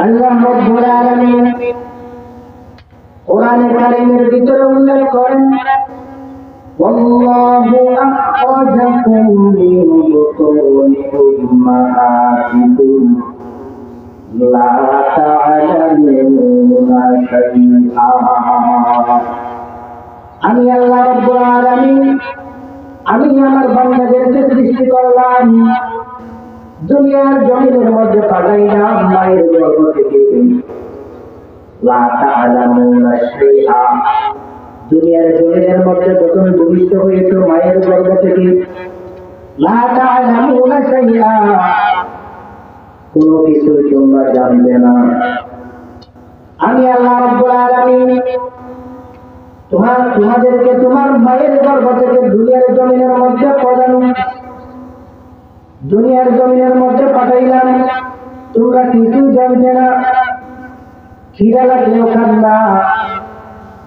আল্লাহ রব্বুল আলামিন কোরআনে কারীমের ভিতরে উল্লেখ করেন والله أخرجكم من بطون أمهاتكم لا تعلمون شيئا আমি আল্লাহ রব্বুল আলামিন আমি আমার বান্দাদেরকে সৃষ্টি করলাম দুনিয়ার জমিনের মধ্যে পাঠাইলাম মায়ের গর্ভ থেকে দুনিয়ার জমিনের মধ্যে প্রথম ভূমিষ্ঠ হয়েছে, মায়ের গর্ভ থেকে। কোনো কিছু তোমরা জানবে না। আমি আল্লাহ তোমাদেরকে তোমার মায়ের খিদা লাগলেও খান না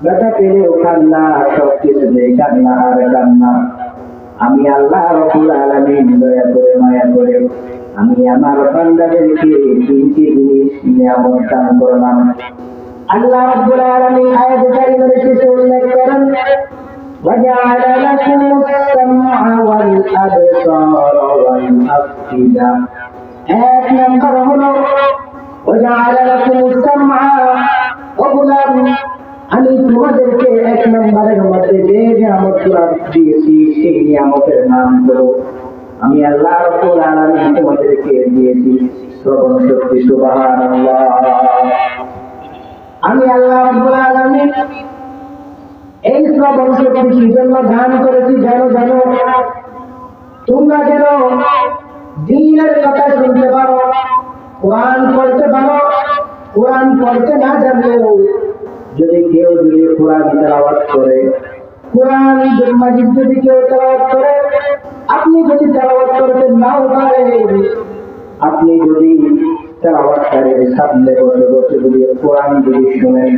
ব্যথা পেলেও খান না সব কিছু নেই খান না আর খান না আমি আল্লাহ রবুল আলমিন দয়া করে মায়া করে আমি আমার বান্দাদেরকে তিনটি জিনিস নিয়ামত দান করলাম আল্লাহ রব্বুল আলামিন আয়াত কারিমের শেষে উল্লেখ করেন وجعل لكم السمع والأبصار والأفئدة এক নম্বর হলো وجعل لكم السمع আলামিন এই শ্রবণ শক্তি কি জন্য দান করেছি জানো জানো তোমরা যেন দিনের কথা শুনতে পারো, কোরআন পড়তে পারো, কোরআন পড়তে না জানলেও যদি কেউ যদি কোরআন তেলাওয়াত করে কোরআন মাজিদ যদি কেউ তেলাওয়াত করে, আপনি যদি তেলাওয়াত করতে নাও পারেন, আপনি যদি তেলাওয়াতকারীর সামনে বসে বসে যদি কোরআন যদি শুনেন,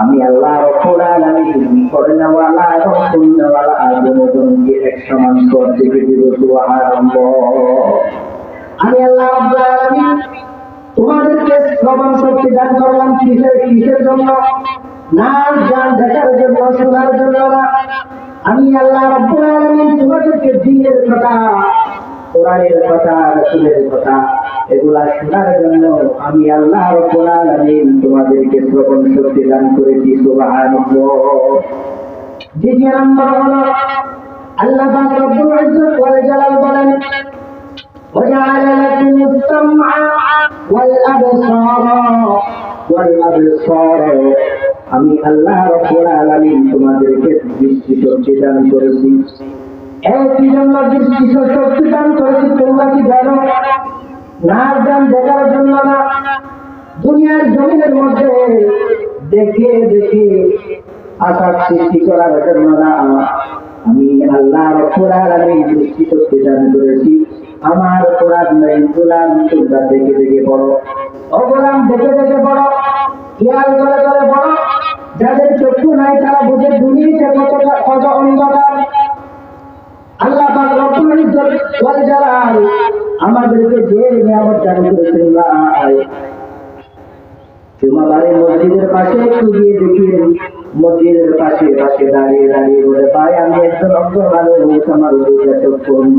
আমি আল্লাহ রব্বুল আলামিন করনেওয়ালা এবং শুননেওয়ালা আদমজনকে এক সমান থেকে দিব সুবহানাল্লাহ আমি আল্লাহ তোমাদেরকে শ্রবণ শক্তি দান করলাম কিসের কিসের জন্য? নাচ, গান দেখার জন্য, শোনার জন্য না? আমি আল্লাহ রব্বুল আলামিন তোমাদেরকে দিনের কথা কোরআনের কথা রাসূলের কথা এগুলা শোনার জন্য আমি আল্লাহ রব্বুল আলামিন তোমাদেরকে শ্রবণ শক্তি দান করেছি সুবহানাল্লাহ দ্বিতীয় নম্বর হলো আল্লাহ পাক রব্বুল ইজ্জত ওয়াল জালাল বলেন وجعل لكم السمع والأبصار والأبصار আমি আল্লাহ তোমাদেরকে দৃষ্টি শক্তি দান করেছি। দৃষ্টি শক্তি দান করেছি তোমরা কি জানো? নাচ গান দেখার জন্য না। দুনিয়ার জমিনের মধ্যে দেখে দেখে সৃষ্টি করার জন্য না। আমি আল্লাহ রব্বুল দৃষ্টি শক্তি দান করেছি। আমার কোরআন নাই, গোলাম তোমরা দেখে দেখে পড়ো। ও দেখে দেখে পড়ো। খেয়াল করে করে যাদের চক্ষু নাই, তারা বুঝে দুনিয়াতে কত কত অন্ধকার। আল্লাহ পাক রব্বুল ইজ্জত ওয়াল জালাল আমাদেরকে যে নিয়ামত দান করেছেন ভাই মসজিদের পাশে একটু গিয়ে মসজিদের পাশে পাশে দাঁড়িয়ে দাঁড়িয়ে বলে, ভাই, আমি একজন আমার দুইটা পূর্ণ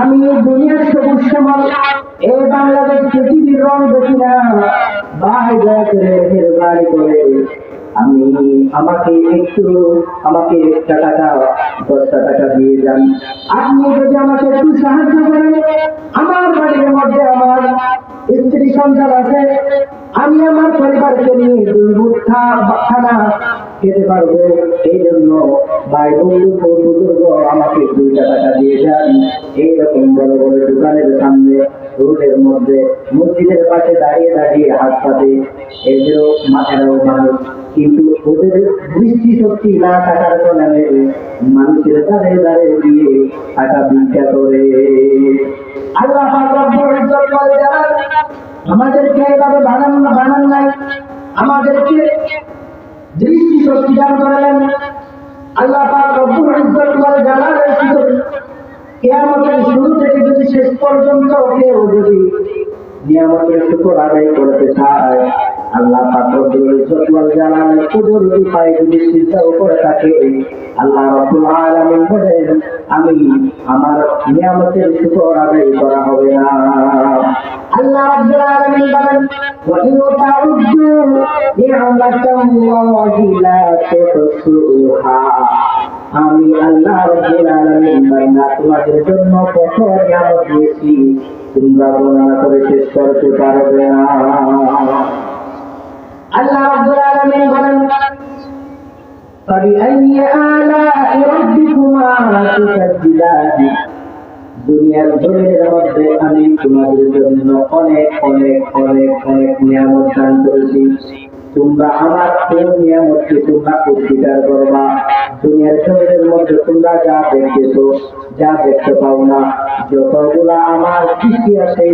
আমি দুনিয়ার সবুজ সমাজ, এই বাংলাদেশ পৃথিবীর রং দেখি না। ভাই, দয়া করে করে আমি আমাকে একটু, আমাকে একটা টাকা দশটা টাকা দিয়ে যান। আপনি যদি আমাকে একটু সাহায্য করেন, আমার বাড়ির মধ্যে আমার স্ত্রী সন্তান আছে, আমি আমার পরিবারকে নিয়ে দুর্ভুক্ষা খানা খেতে পারব। এই জন্য ভাই বন্ধু বুজুর্গ, আমাকে দুইটা টাকা দিয়ে যান। এইরকম বড় বড় দোকানের সামনে রোডের মধ্যে মসজিদের পাশে দাঁড়িয়ে দাঁড়িয়ে হাত পাতে। এদেরও মাথারও মানুষ কিন্তু ওদের দৃষ্টি শক্তি না থাকার কারণে মানুষের দ্বারে দ্বারে দিয়ে টাকা ভিক্ষা করে। আল্লাহ আমাদেরকে এইভাবে বানান বানান নাই, আমাদেরকে দৃষ্টি শক্তি দান করলেন আল্লাহ পাক রব্বুল ইজ্জত ওয়াল জালালের কিয়ামতের শুরু থেকে যদি শেষ পর্যন্ত কেউ যদি নিয়ামতের শুকর আদায় করতে চায়, আল্লাহ আমি আমার নিয়ামতের শুকর আদায় করা হবে না। আল্লাহ আলামিন বলেন আমি আল্লাহ রাব্বুল আলামিন বান্দা তোমাদের জন্য কত নিয়ামত দিয়েছি তোমরা গণনা করে শেষ করতে পারবে না আল্লাহ রাব্বুল আলামিন বলেন فبأي آلاء ربكما تكذبان দুনিয়ার জমিনের মধ্যে আমি তোমাদের জন্য অনেক অনেক অনেক অনেক নিয়ামত দান করেছি তোমরা আমার কোন নিয়ামতকে তোমরা অস্বীকার করবা দুনিয়ার জমিনের মধ্যে তোমরা যা দেখতেছো যা দেখতে পাও না যতগুলা আমার সৃষ্টি আছে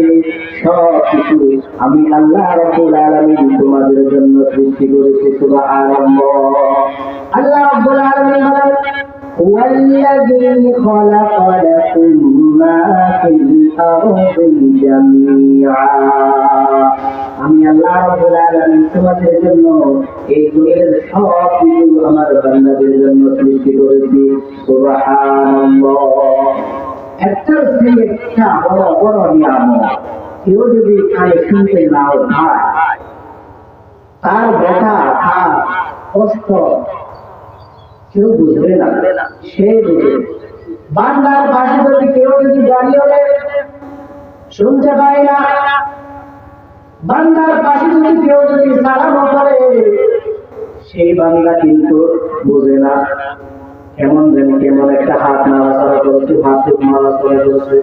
সব কিছু আমি আল্লাহ রব্বুল আলামিন তোমাদের জন্য সৃষ্টি করেছি সুবহানাল্লাহ আল্লাহ রব্বুল আলামিন বলেন هو الذي خلق لكم ما في الأرض جميعا আমি আল্লাহ জন্য এই দুনিয়ার সব কিছু আমার বান্দাদের জন্য সৃষ্টি করেছি। একটা একটা বড় বড় কেউ যদি শুনতে নাও তার ব্যথা তার কষ্ট কেউ বুঝবে না। সে বুঝবে। বান্দার পাশে যদি কেউ যদি দাঁড়িয়ে শুনতে পায় না। বান্দার পাশে যদি কেউ যদি সালাম করে, সেই বান্দা কিন্তু বোঝে না। কেমন যেন কেমন একটা হাত নাড়াচাড়া করছে, হাত নাড়াচাড়া করছে।